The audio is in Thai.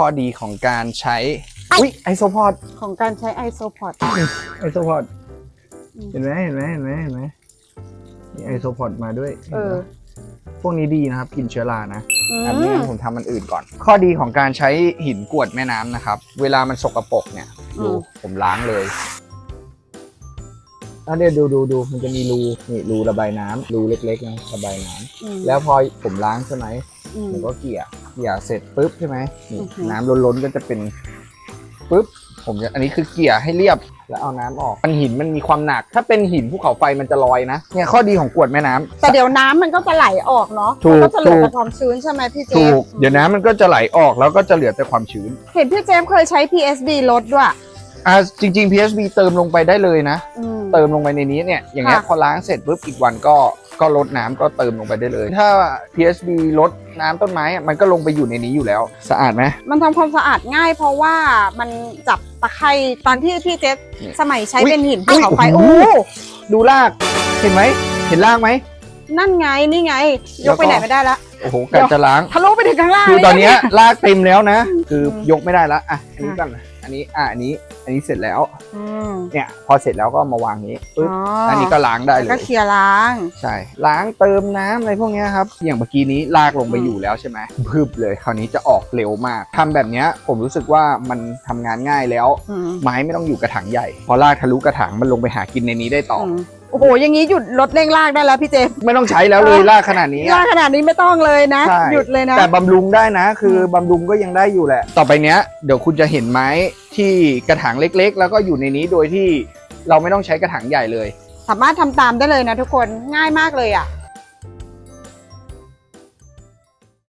ข้อดีของการใช้อุ้ยไอโซพอดของการใช้ไอโซพอดไอโซพอดเห็นไหมเห็นไหมเห็นไหมเห็นไหมมีไอโซพอดมาด้วยเออพวกนี้ดีนะครับกินเชื้อรานะอือันนี้มงั้นผมทำมันอื่นก่อน ข้อดีของการใช้หินกรวดแม่น้ำนะครับ เวลามันสกปรกเนี่ยดูผมล้างเลยอะเดี๋ยวดูดูดูมันจะมีรูนี่รูระบายน้ำรูเล็กๆนะระบายน้ำอืมแล้วพอผมล้างใช่ไหมอืมผมก็เกลี่ยเกลี่ยเสร็จปุ๊บใช่ไหมนี่อือหือ น้ำล้นๆก็จะเป็นปุ๊บผมจะอันนี้คือเกลี่ยให้เรียบแล้วเอาน้ำออกมันหินมันมีความหนัก ถ้าเป็นหินภูเขาไฟมันจะลอยนะเนี่ยข้อดีของกรวดแม่น้ำ แต่เดี๋ยวน้ำมันก็จะไหลออกเนาะถูก มันก็จะเหลือถูกแต่ความชื้นใช่ไหมพี่เจถูฟกเดี๋ยวน้ำมันก็จะไหลออกแล้วก็จะเหลือแต่ความชื้นเห็นพี่เจฟเคยใช้ PSD ลดด้วยอะจริง ๆ PSB เติมลงไปได้เลยนะ อืม เติมลงไปในนี้เนี่ยอย่างเงี้ยค่ะพอล้างเสร็จปุ๊บอีกวันก็ก็ลดน้ำก็เติมลงไปได้เลย ถ้า PSB ลดน้ำต้นไม้อะมันก็ลงไปอยู่ในนี้อยู่แล้ว สะอาดไหมมันทำความสะอาดง่าย เพราะว่ามันจับตะไคร่ตอนที่พี่เจฟนี่สมัยใช้อุ๊ยเป็นหินภูเขาไฟอุ๊โอ้ยดูรากเห็นไหมเห็นรากไหมนั่นไงนี่ไงยแล้วกก็ไปไหนไม่ได้ละโอ้โหกัดจะล้างทะลุไปถึงข้างล่างคือตอนเลยเนี้ยรากเต็มแล้วนะ คือมยกไม่ได้ละอะอันนี้ก่อนอั นนี้อะอันนี้ อันนี้เสร็จแล้ว อืมเนี่ย พอเสร็จแล้วก็มาวางนี้ปุ๊บอ๋ออันนี้ก็ล้างได้เลก็ย เคลียร์ล้าง ใช่ ล้างเติมน้ำอะไรพวกเนี้ยครับ อย่างเมื่อกี้นี้ลากลงไปอยู่แล้วใช่ไหมพึบเลยคราวนี้จะออกเร็วมากทำแบบเนี้ยผมรู้สึกว่ามันทำงานง่ายแล้ว อืมไม้ไม่ต้องอยู่กระถางใหญ่ พอลากทะลุกระถางมันลงไปหากินในนี้ได้ต่ออม โอ้โห อย่างนี้หยุดรถเร่งลากได้แล้วพี่เจฟไม่ต้องใช้แล้วเลยลากขนาดนี้ลาอะกขนาดนี้ไม่ต้องเลยนะ ใช่หยุดเลยนะ แต่บำรุงได้นะ คืออบำรุงก็ยังได้อยู่แหละ ต่อไปเนี้ยเดี๋ยวคุณจะเห็นไม้ที่กระถางเล็กๆ แล้วก็อยู่ในนี้โดยที่เราไม่ต้องใช้กระถางใหญ่เลย สามารถทำตามได้เลยนะทุกคนง่ายมากเลยอะ